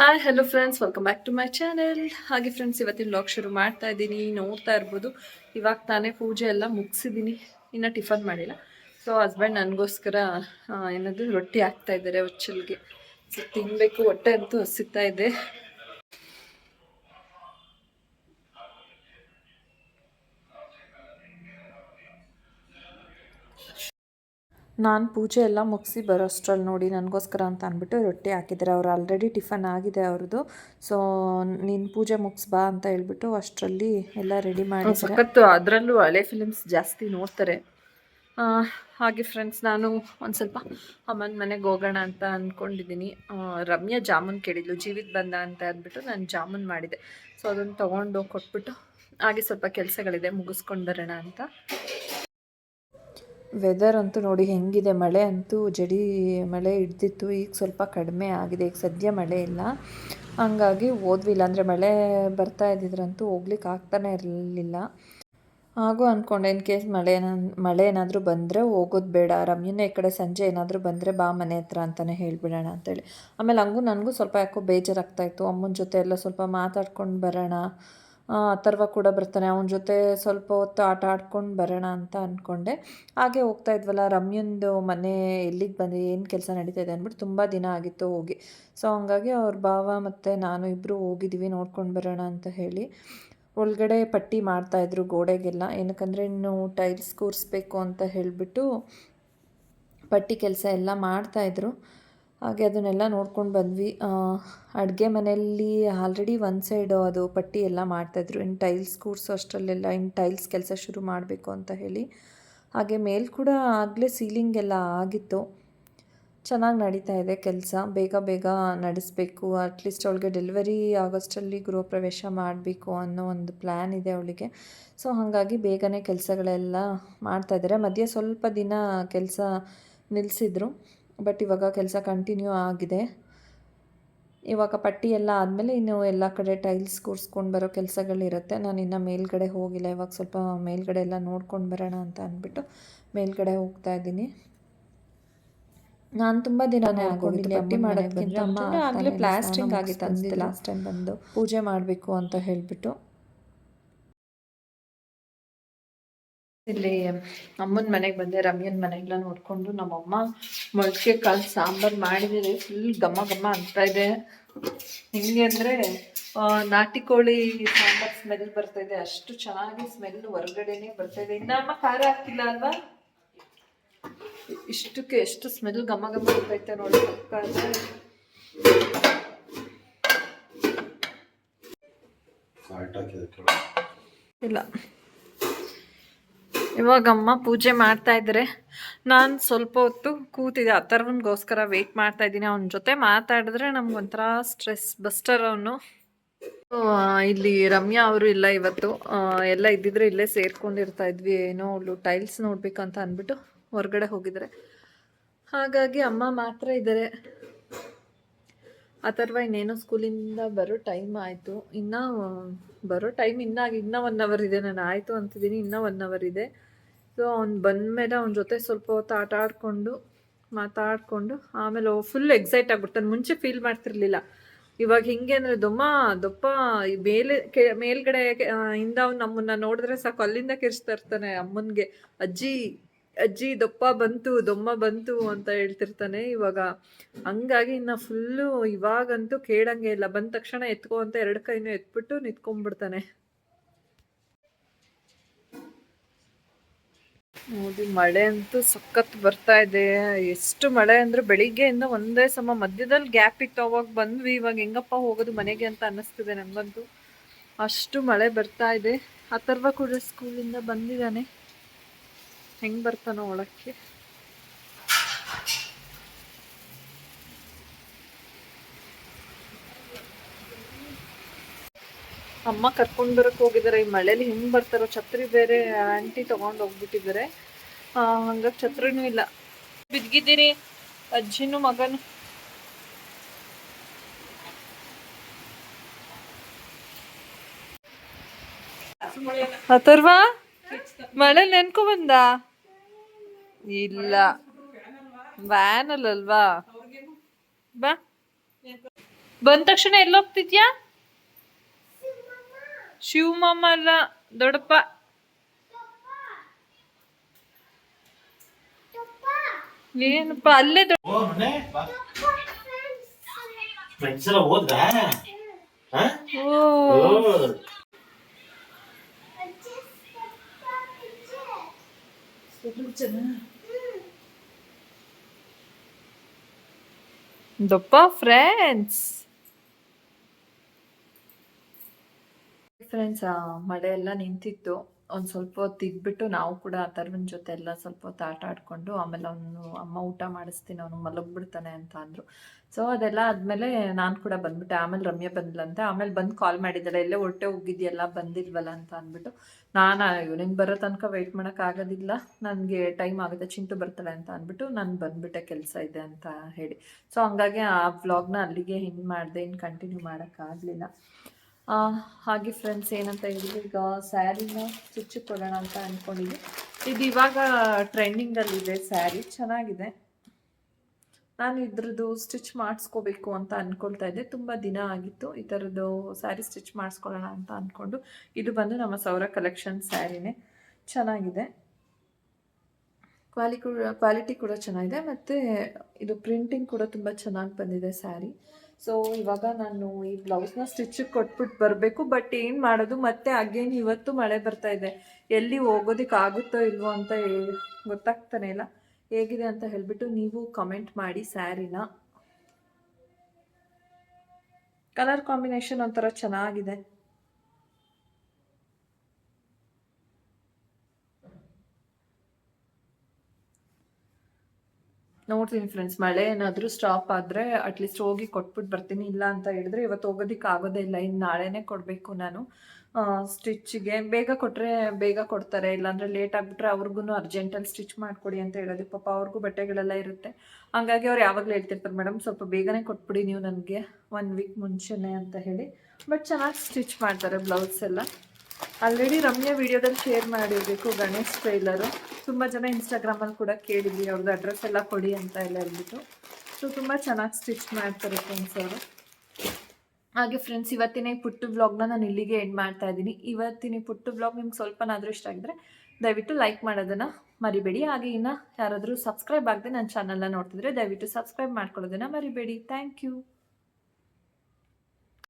Hi hello friends welcome back to my channel ಹಾಗೆ friends ಇವತ್ತಿನ blog ಶುರು ಮಾಡ್ತಾ ಇದ್ದೀನಿ. ನೋಡ್ತಾ ಇರ್ಬೋದು. ಇವಾಗ ತಾನೇ ಪೂಜೆ ಎಲ್ಲ ಮುಗಿಸಿದ್ದೀನಿ. ಇನ್ನು ಟಿಫನ್ ಮಾಡಿಲ್ಲ. ಸೊ ಹಸ್ಬೆಂಡ್ ನನಗೋಸ್ಕರ ಏನದು ರೊಟ್ಟಿ ಹಾಕ್ತಾ ಇದ್ದಾರೆ ಹೊಚ್ಚಲ್ಗೆ. ಸೊ ತಿನ್ನಬೇಕು ಹೊಟ್ಟೆ ಅಂತೂ ಹಸಿತಾ ಇದೆ. ನಾನು ಪೂಜೆ ಎಲ್ಲ ಮುಗಿಸಿ ಬರೋಷ್ಟ್ರಲ್ಲಿ ನೋಡಿ ನನಗೋಸ್ಕರ ಅಂತ ಅಂದ್ಬಿಟ್ಟು ರೊಟ್ಟಿ ಹಾಕಿದ್ದಾರೆ. ಅವ್ರು ಆಲ್ರೆಡಿ ಟಿಫನ್ ಆಗಿದೆ ಅವ್ರದ್ದು. ಸೊ ನೀನು ಪೂಜೆ ಮುಗಿಸ್ ಬಾ ಅಂತ ಹೇಳ್ಬಿಟ್ಟು ಅಷ್ಟರಲ್ಲಿ ಎಲ್ಲ ರೆಡಿ ಮಾಡಿ ಸಖತ್ತು ಅದರಲ್ಲೂ ಹಳೆ ಫಿಲಿಮ್ಸ್ ಜಾಸ್ತಿ ನೋಡ್ತಾರೆ. ಹಾಗೆ ಫ್ರೆಂಡ್ಸ್ ನಾನು ಒಂದು ಸ್ವಲ್ಪ ಅಮ್ಮನ ಮನೆಗೆ ಹೋಗೋಣ ಅಂತ ಅಂದ್ಕೊಂಡಿದ್ದೀನಿ ರಮ್ಯಾ ಜಾಮೂನ್ ಕೇಳಿದ್ಲು ಜೀವಿತ ಬಂದ ಅಂತ ಅಂದ್ಬಿಟ್ಟು ನಾನು ಜಾಮೂನ್ ಮಾಡಿದೆ. ಸೊ ಅದನ್ನು ತೊಗೊಂಡು ಕೊಟ್ಬಿಟ್ಟು ಹಾಗೆ ಸ್ವಲ್ಪ ಕೆಲಸಗಳಿದೆ ಮುಗಿಸ್ಕೊಂಡು ಬರೋಣ ಅಂತ. ವೆದರ್ ಅಂತೂ ನೋಡಿ ಹೆಂಗಿದೆ. ಮಳೆ ಅಂತೂ ಜಡಿ ಮಳೆ ಹಿಡ್ದಿತ್ತು. ಈಗ ಸ್ವಲ್ಪ ಕಡಿಮೆ ಆಗಿದೆ. ಈಗ ಸದ್ಯ ಮಳೆ ಇಲ್ಲ. ಹಂಗಾಗಿ ಓದ್ವಿಲ್ಲ ಇಲ್ಲಾಂದರೆ ಮಳೆ ಬರ್ತಾ ಇದ್ದಿದ್ರಂತೂ ಹೋಗ್ಲಿಕ್ಕೆ ಆಗ್ತಾನೆ ಇರಲಿಲ್ಲ. ಹಾಗೂ ಅಂದ್ಕೊಂಡೆ ಇನ್ ಕೇಸ್ ಮಳೆ ಮಳೆ ಏನಾದರೂ ಬಂದರೆ ಹೋಗೋದು ಬೇಡ. ರಮ್ಯನೇ ಈ ಕಡೆ ಸಂಜೆ ಏನಾದರೂ ಬಂದರೆ ಬಾ ಮನೆ ಹತ್ರ ಅಂತಲೇ ಹೇಳಿಬಿಡೋಣ ಅಂತೇಳಿ. ಆಮೇಲೆ ಹಂಗೂ ನನಗೂ ಸ್ವಲ್ಪ ಯಾಕೋ ಬೇಜಾರಾಗ್ತಾಯಿತ್ತು ಅಮ್ಮನ ಜೊತೆ ಎಲ್ಲ ಸ್ವಲ್ಪ ಮಾತಾಡ್ಕೊಂಡು ಬರೋಣ. ಅಥರ್ವ ಕೂಡ ಬರ್ತಾನೆ. ಅವನ ಜೊತೆ ಸ್ವಲ್ಪ ಹೊತ್ತು ಆಟ ಆಡ್ಕೊಂಡು ಬರೋಣ ಅಂತ ಅಂದ್ಕೊಂಡೆ ಹಾಗೆ ಹೋಗ್ತಾ ಇದ್ವಲ್ಲ, ರಮ್ಯಂದು ಮನೆ ಎಲ್ಲಿಗೆ ಬಂದು, ಏನು ಕೆಲಸ ನಡೀತಾ ಇದೆ ಅಂದ್ಬಿಟ್ಟು ತುಂಬ ದಿನ ಆಗಿತ್ತು ಹೋಗಿ. ಸೊ ಹಂಗಾಗಿ ಅವ್ರ ಭಾವ ಮತ್ತು ನಾನು ಇಬ್ಬರು ಹೋಗಿದ್ದೀವಿ ನೋಡ್ಕೊಂಡು ಬರೋಣ ಅಂತ ಹೇಳಿ. ಒಳಗಡೆ ಪಟ್ಟಿ ಮಾಡ್ತಾಯಿದ್ರು ಗೋಡೆಗೆಲ್ಲ. ಏನಕ್ಕಂದರೆ ಇನ್ನು ಟೈಲ್ಸ್ ಕೂರಿಸ್ಬೇಕು ಅಂತ ಹೇಳಿಬಿಟ್ಟು ಪಟ್ಟಿ ಕೆಲಸ ಎಲ್ಲ ಮಾಡ್ತಾಯಿದ್ರು ಹಾಗೆ ಅದನ್ನೆಲ್ಲ ನೋಡ್ಕೊಂಡು ಬಂದ್ವಿ. ಅಡುಗೆ ಮನೆಯಲ್ಲಿ ಆಲ್ರೆಡಿ ಒಂದು ಸೈಡು ಅದು ಪಟ್ಟಿ ಎಲ್ಲ ಮಾಡ್ತಾಯಿದ್ರು. ಇನ್ನು ಟೈಲ್ಸ್ ಕೂರ್ಸೋ ಅಷ್ಟರಲ್ಲೆಲ್ಲ ಇನ್ನು ಟೈಲ್ಸ್ ಕೆಲಸ ಶುರು ಮಾಡಬೇಕು ಅಂತ ಹೇಳಿ. ಹಾಗೆ ಮೇಲ್ ಕೂಡ ಆಗಲೇ ಸೀಲಿಂಗ್ ಎಲ್ಲ ಆಗಿತ್ತು. ಚೆನ್ನಾಗಿ ನಡೀತಾ ಇದೆ ಕೆಲಸ. ಬೇಗ ಬೇಗ ನಡೆಸಬೇಕು. ಅಟ್ಲೀಸ್ಟ್ ಅವಳಿಗೆ ಡೆಲಿವರಿ ಆಗೋಷ್ಟರಲ್ಲಿ ಗೃಹ ಪ್ರವೇಶ ಮಾಡಬೇಕು ಅನ್ನೋ ಒಂದು ಪ್ಲ್ಯಾನ್ ಇದೆ ಅವಳಿಗೆ. ಸೊ ಹಾಗಾಗಿ ಬೇಗನೆ ಕೆಲಸಗಳೆಲ್ಲ ಮಾಡ್ತಾಯಿದ್ದಾರೆ ಮಧ್ಯೆ ಸ್ವಲ್ಪ ದಿನ ಕೆಲಸ ನಿಲ್ಲಿಸಿದ್ರು ಬಟ್ ಇವಾಗ ಕೆಲಸ ಕಂಟಿನ್ಯೂ ಆಗಿದೆ. ಇವಾಗ ಪಟ್ಟಿ ಎಲ್ಲ ಆದಮೇಲೆ ಇನ್ನು ಎಲ್ಲ ಕಡೆ ಟೈಲ್ಸ್ ಕೂರಿಸ್ಕೊಂಡು ಬರೋ ಕೆಲಸಗಳಿರುತ್ತೆ ನಾನು ಇನ್ನೂ ಮೇಲ್ಗಡೆ ಹೋಗಿಲ್ಲ. ಇವಾಗ ಸ್ವಲ್ಪ ಮೇಲ್ಗಡೆ ಎಲ್ಲ ನೋಡ್ಕೊಂಡು ಬರೋಣ ಅಂತ ಅಂದ್ಬಿಟ್ಟು ಮೇಲ್ಗಡೆ ಹೋಗ್ತಾ ಇದ್ದೀನಿ. ನಾನು ತುಂಬ ದಿನನೇ ಆಗೋಗಿಲ್ಲ ಪಟ್ಟಿ ಮಾಡೋದಕ್ಕಿಂತ ಆಗಲೇ ಪ್ಲಾಸ್ಟಿಂಗ್ ಆಗಿತ್ತು ಅನಿಸುತ್ತೆ. ಲಾಸ್ಟ್ ಟೈಮ್ ಬಂದು. ಪೂಜೆ ಮಾಡಬೇಕು ಅಂತ ಹೇಳಿಬಿಟ್ಟು. ಇಲ್ಲಿ ಅಮ್ಮನ ಮನೆಗೆ ಬಂದೆ ರಮ್ಯನ ಮನೆಗೆಲ್ಲ ನೋಡಿಕೊಂಡು ನಮ್ಮಮ್ಮ ಮೊಳಕೆ ಕಾಲು ಸಾಂಬಾರು ಮಾಡಿದರೆ ಫುಲ್ ಘಮ ಘಮ ಅಂತ ಇದೆ. ಹೆಂಗೆ ಅಂದರೆ ನಾಟಿ ಕೋಳಿ ಸಾಂಬಾರು ಸ್ಮೆಲ್ ಬರ್ತಾ ಇದೆ. ಅಷ್ಟು ಚೆನ್ನಾಗಿ ಸ್ಮೆಲ್ ಹೊರಗಡೆನೆ ಬರ್ತಾ ಇದೆ. ಇನ್ನ ಅಮ್ಮ ಖಾರ ಹಾಕಿಲ್ಲ ಅಲ್ವಾ? ಇಷ್ಟಕ್ಕೆ ಎಷ್ಟು ಸ್ಮೆಲ್ ಘಮ ಘಮ ಬರ್ತೈತೆ ನೋಡಿ ಇಲ್ಲ. ಇವಾಗ ಅಮ್ಮ ಪೂಜೆ ಮಾಡ್ತಾ ಇದ್ದಾರೆ ನಾನು ಸ್ವಲ್ಪ ಹೊತ್ತು ಕೂತಿದ್ದೆ. ಅಥರ್ವನ್ಗೋಸ್ಕರ ವೆಯ್ಟ್ ಮಾಡ್ತಾ ಇದ್ದೀನಿ. ಅವನ ಜೊತೆ ಮಾತಾಡಿದ್ರೆ ನಮ್ಗೊಂಥರ ಸ್ಟ್ರೆಸ್ ಬಸ್ಟರ್ ಅವನು. ಇಲ್ಲಿ ರಮ್ಯಾ ಅವರು ಇಲ್ಲ ಇವತ್ತು. ಎಲ್ಲ ಇದ್ದಿದ್ರೆ ಇಲ್ಲೇ ಸೇರ್ಕೊಂಡಿರ್ತಾ ಇದ್ವಿ. ಏನೋ ಅವಳು ಟೈಲ್ಸ್ ನೋಡ್ಬೇಕಂತ ಅಂದ್ಬಿಟ್ಟು ಹೊರಗಡೆ ಹೋಗಿದ್ದಾರೆ ಹಾಗಾಗಿ ಅಮ್ಮ ಮಾತ್ರ ಇದ್ದಾರೆ ಅಥರ್ವ ಇನ್ನೇನೋ ಸ್ಕೂಲಿಂದ ಬರೋ ಟೈಮ್ ಆಯಿತು. ಇನ್ನೂ, ಬರೋ ಟೈಮ್ ಇನ್ನೂ ಇನ್ನೂ ಒನ್ ಅವರ್ ಇದೆ. ನಾನು ಆಯಿತು ಅಂತಿದ್ದೀನಿ. ಇನ್ನೂ ಒನ್ ಅವರ್ ಇದೆ. ಸೊ ಅವ್ನು ಬಂದಮೇಲೆ ಅವನ ಜೊತೆ ಸ್ವಲ್ಪ ಹೊತ್ತು ಆಟ ಆಡಿಕೊಂಡು, ಮಾತಾಡಿಕೊಂಡು, ಆಮೇಲೆ ಫುಲ್ ಎಕ್ಸೈಟ್ ಆಗ್ಬಿಡ್ತಾನೆ. ಮುಂಚೆ ಫೀಲ್ ಮಾಡ್ತಿರ್ಲಿಲ್ಲ. ಇವಾಗ ಹಿಂಗೆ ಅಂದರೆ ದೊಮ್ಮ, ದೊಪ್ಪ ಮೇಲೆ ಕೆ, ಮೇಲ್ಗಡೆ ಇಂದ ಅವ್ನು ನಮ್ಮನ್ನ ನೋಡಿದ್ರೆ ಸಾಕು, ಅಲ್ಲಿಂದ ಕಿರಿಸ್ತಾ ಇರ್ತಾನೆ ಅಮ್ಮನಿಗೆ. ಅಜ್ಜಿ ಅಜ್ಜಿ, ದೊಪ್ಪ ಬಂತು, ದೊಮ್ಮ ಬಂತು ಅಂತ ಹೇಳ್ತಿರ್ತಾನೆ ಇವಾಗ. ಹಂಗಾಗಿ ಇನ್ನು ಫುಲ್ಲು ಇವಾಗಂತೂ ಕೇಳಂಗೆ ಇಲ್ಲ. ಬಂದ ತಕ್ಷಣ ಎತ್ಕೋ ಅಂತ ಎರಡು ಕೈನೂ ಎತ್ಬಿಟ್ಟು ನಿಂತ್ಕೊಂಡ್ಬಿಡ್ತಾನೆ. ನೋಡಿ, ಮಳೆ ಅಂತೂ ಸಖತ್ ಬರ್ತಾ ಇದೆ. ಎಷ್ಟು ಮಳೆ ಅಂದ್ರೆ ಬೆಳಿಗ್ಗೆಯಿಂದ ಒಂದೇ ಸಮ ಮಧ್ಯದಲ್ಲಿ ಗ್ಯಾಪ್ ಇತ್ತು. ಅವಾಗ ಬಂದ್ವಿ. ಇವಾಗ ಹೆಂಗಪ್ಪ ಹೋಗೋದು ಮನೆಗೆ ಅಂತ ಅನ್ನಿಸ್ತಿದೆ ನನಗಂತೂ. ಅಷ್ಟು ಮಳೆ ಬರ್ತಾ ಇದೆ. ಅಥರ್ವ ಕೂಡ ಸ್ಕೂಲಿಂದ ಬಂದಿದ್ದಾನೆ. ಹೆಂಗ್ ಬರ್ತಾನೋ ಒಳಕ್ಕೆ. ಅಮ್ಮ ಕರ್ಕೊಂಡ್ ಬರಕ್ ಹೋಗಿದ್ದಾರೆ. ಈ ಮಳೆಲಿ ಹೆಂಗ್ ಬರ್ತಾರೋ, ಛತ್ರಿ ಬೇರೆ ಆಂಟಿ ತಗೊಂಡ್ ಹೋಗ್ಬಿಟ್ಟಿದ್ದಾರೆ. ಹಂಗಾಗಿ ಛತ್ರಿನೂ ಇಲ್ಲ. ಬಿದ್ಗಿದ್ದೀರಿ ಅಜ್ಜಿನೂ ಮಗನು. ಅಥರ್ವ, ಮಳೆ ನೆನ್ಕೊ ಬಂದ? ಇಲ್ಲ. ವ್ಯಾನ್ ಅಲ್ಲಲ್ವಾ? ಬಾ. ಬಂದ ತಕ್ಷಣ ಎಲ್ಲೋಗ್ತಿದ್ಯಾ? ಶಿವಮಮ್ಮ ಅಲ್ಲ ದೊಡ್ಡಪ್ಪ ಏನಪ್ಪ ಅಲ್ಲೇ ದೊಡ್ಡ ಓ ಮನೆ ಫ್ರೆಂಡ್ಸ್ ಎಲ್ಲ ಹೋದ್ರಾ ಹಾ? ಓ ಓ. ದೊಪ್ಪ ಫ್ರೆಂಡ್ಸ್ ಫ್ರೆಂಡ್ಸ್ ಮಳೆ ಎಲ್ಲ ನಿಂತಿತ್ತು. ಒಂದು ಸ್ವಲ್ಪ ಹೊತ್ತು ನಾವು ಕೂಡ ತರುವಿನ ಜೊತೆ ಎಲ್ಲ ಸ್ವಲ್ಪ ಹೊತ್ತು ಆಟ ಆಡ್ಕೊಂಡು ಆಮೇಲೆ ಅವನು ಅಮ್ಮ ಊಟ ಮಾಡಿಸ್ತೀನಿ, ಅವನು ಮಲಗ್ಬಿಡ್ತಾನೆ ಅಂತ ಅಂದರು. ಸೊ ಅದೆಲ್ಲ ಆದಮೇಲೆ ನಾನು ಕೂಡ ಬಂದ್ಬಿಟ್ಟೆ. ಆಮೇಲೆ ರಮ್ಯಾ ಬಂದ್ಲಂತೆ. ಆಮೇಲೆ ಬಂದು ಕಾಲ್ ಮಾಡಿದ್ದಾಳೆ. ಎಲ್ಲೇ ಹೊಟ್ಟೆ ಹೋಗಿದ್ಯಲ್ಲ, ಬಂದಿಲ್ವಲ್ಲ? ಅಂತ ಅಂದ್ಬಿಟ್ಟು. ನಾನು, ಇವನಿಂಗ್ ಬರೋ ತನಕ ವೆಯ್ಟ್ ಮಾಡೋಕ್ಕಾಗೋದಿಲ್ಲ ನನಗೆ ಟೈಮ್ ಆಗುತ್ತೆ. ಚಿಂಟು ಬರ್ತಾಳೆ ಅಂತ ಅಂದ್ಬಿಟ್ಟು ನಾನು ಬಂದ್ಬಿಟ್ಟೆ. ಕೆಲಸ ಇದೆ ಅಂತ ಹೇಳಿ. ಸೊ ಹಂಗಾಗಿ ಆ ವ್ಲಾಗ್ನ ಅಲ್ಲಿಗೆ ಹಿಂಗೆ ಮಾಡಿದೆ. ಇನ್ನು ಕಂಟಿನ್ಯೂ ಮಾಡೋಕ್ಕಾಗಲಿಲ್ಲ ಹಾಗೆ ಫ್ರೆಂಡ್ಸ್ ಏನಂತ ಹೇಳಿದ್ರೆ ಈಗ ಸ್ಯಾರಿನ ಚುಚ್ಚು ಕೊಡೋಣ ಅಂತ ಅನ್ಕೊಂಡಿದ್ವಿ. ಇದು ಇವಾಗ ಟ್ರೆಂಡಿಂಗಲ್ಲಿದೆ ಸ್ಯಾರಿ ಚೆನ್ನಾಗಿದೆ. ನಾನು ಇದ್ರದ್ದು ಸ್ಟಿಚ್ ಮಾಡಿಸ್ಕೋಬೇಕು ಅಂತ ಅಂದ್ಕೊಳ್ತಾ ಇದ್ದೆ. ತುಂಬ ದಿನ ಆಗಿತ್ತು. ಈ ಥರದ್ದು ಸ್ಯಾರಿ ಸ್ಟಿಚ್ ಮಾಡಿಸ್ಕೊಳ್ಳೋಣ ಅಂತ ಅಂದ್ಕೊಂಡು ಇದು ಬಂದು ನಮ್ಮ ಸೌರ ಕಲೆಕ್ಷನ್ ಸ್ಯಾರಿನೇ ಚೆನ್ನಾಗಿದೆ. ಕ್ವಾಲಿ ಕೂಡ ಕ್ವಾಲಿಟಿ ಕೂಡ ಚೆನ್ನಾಗಿದೆ. ಮತ್ತು ಇದು ಪ್ರಿಂಟಿಂಗ್ ಕೂಡ ತುಂಬ ಚೆನ್ನಾಗಿ ಬಂದಿದೆ ಸ್ಯಾರಿ ಸೊ ಇವಾಗ ನಾನು ಈ ಬ್ಲೌಸ್ನ ಸ್ಟಿಚಿಗೆ ಕೊಟ್ಬಿಟ್ಟು ಬರಬೇಕು ಬಟ್ ಏನು ಮಾಡೋದು? ಮತ್ತೆ ಅಗೇನ್ ಇವತ್ತು ಮಳೆ ಬರ್ತಾ ಇದೆ. ಎಲ್ಲಿ ಹೋಗೋದಕ್ಕೆ ಆಗುತ್ತೋ ಇಲ್ವೋ ಅಂತ ಗೊತ್ತಾಗ್ತಾನೆ ಇಲ್ಲ. ಹೇಗಿದೆ ಅಂತ ಹೇಳಿಬಿಟ್ಟು ನೀವು ಕಮೆಂಟ್ ಮಾಡಿ ಸ್ಯಾರಿನ. ಕಲರ್ ಕಾಂಬಿನೇಷನ್ ಒಂಥರ ಚೆನ್ನಾಗಿದೆ. ನೋಡ್ತೀನಿ ಫ್ರೆಂಡ್ಸ್ ಮಳೆ ಏನಾದರೂ ಸ್ಟಾಪ್ ಆದರೆ ಅಟ್ಲೀಸ್ಟ್ ಹೋಗಿ ಕೊಟ್ಬಿಟ್ಟು ಬರ್ತೀನಿ, ಇಲ್ಲ ಅಂತ ಹೇಳಿದ್ರೆ ಇವತ್ತು ಹೋಗೋದಕ್ಕೆ ಆಗೋದೇ ಇಲ್ಲ ಇನ್ನು ನಾಳೆನೇ ಕೊಡಬೇಕು ನಾನು. ಸ್ಟಿಚ್ಗೆ ಬೇಗ ಕೊಟ್ಟರೆ ಬೇಗ ಕೊಡ್ತಾರೆ, ಇಲ್ಲಾಂದರೆ ಲೇಟ್ ಆಗಿಬಿಟ್ರೆ ಅವ್ರಿಗೂ ಅರ್ಜೆಂಟಲ್ಲಿ ಸ್ಟಿಚ್ ಮಾಡಿಕೊಡಿ ಅಂತ ಹೇಳೋದು, ಪಾಪ ಅವ್ರಿಗೂ ಬಟ್ಟೆಗಳೆಲ್ಲ ಇರುತ್ತೆ. ಹಂಗಾಗಿ ಅವ್ರು ಯಾವಾಗಲೂ ಹೇಳ್ತಿರ್ತಾರೆ ಮೇಡಮ್ ಸ್ವಲ್ಪ ಬೇಗನೆ ಕೊಟ್ಬಿಡಿ ನೀವು ನನಗೆ ಒನ್ ವೀಕ್ ಮುಂಚೆನೇ ಅಂತ ಹೇಳಿ. ಬಟ್ ಚೆನ್ನಾಗಿ ಸ್ಟಿಚ್ ಮಾಡ್ತಾರೆ ಬ್ಲೌಸ್ ಎಲ್ಲ. ಆಲ್ರೆಡಿ ರಮ್ಯ ವಿಡಿಯೋದಲ್ಲಿ ಶೇರ್ ಮಾಡಿರಬೇಕು ಗಣೇಶ್ ಟೈಲರು ತುಂಬ ಜನ ಇನ್ಸ್ಟಾಗ್ರಾಮಲ್ಲಿ ಕೂಡ ಕೇಳಿದ್ವಿ ಅವ್ರದ್ದು ಅಡ್ರೆಸ್ ಎಲ್ಲ ಕೊಡಿ ಅಂತ ಎಲ್ಲ ಹೇಳ್ಬಿಟ್ಟು. ಸೊ ತುಂಬ ಚೆನ್ನಾಗಿ ಸ್ಟಿಚ್ ಮಾಡ್ತಾರೆ ಫ್ರೆಂಡ್ಸ್ ಅವರು. ಹಾಗೆ ಫ್ರೆಂಡ್ಸ್ ಇವತ್ತಿನ ಈ ಪುಟ್ಟು ಬ್ಲಾಗ್ನ ನಾನು ಇಲ್ಲಿಗೆ ಎಂಡ್ ಮಾಡ್ತಾ ಇದ್ದೀನಿ. ಇವತ್ತಿನ ಪುಟ್ಟು ಬ್ಲಾಗ್ ನಿಮ್ಗೆ ಸ್ವಲ್ಪನಾದರೂ ಇಷ್ಟ ಆಗಿದ್ರೆ ದಯವಿಟ್ಟು ಲೈಕ್ ಮಾಡೋದನ್ನು ಮರಿಬೇಡಿ. ಹಾಗೆ ಇನ್ನು ಯಾರಾದರೂ ಸಬ್ಸ್ಕ್ರೈಬ್ ಆಗದೆ ನನ್ನ ಚಾನಲ್ನ ನೋಡ್ತಿದ್ರೆ ದಯವಿಟ್ಟು ಸಬ್ಸ್ಕ್ರೈಬ್ ಮಾಡ್ಕೊಳ್ಳೋದನ್ನು ಮರಿಬೇಡಿ. Thank you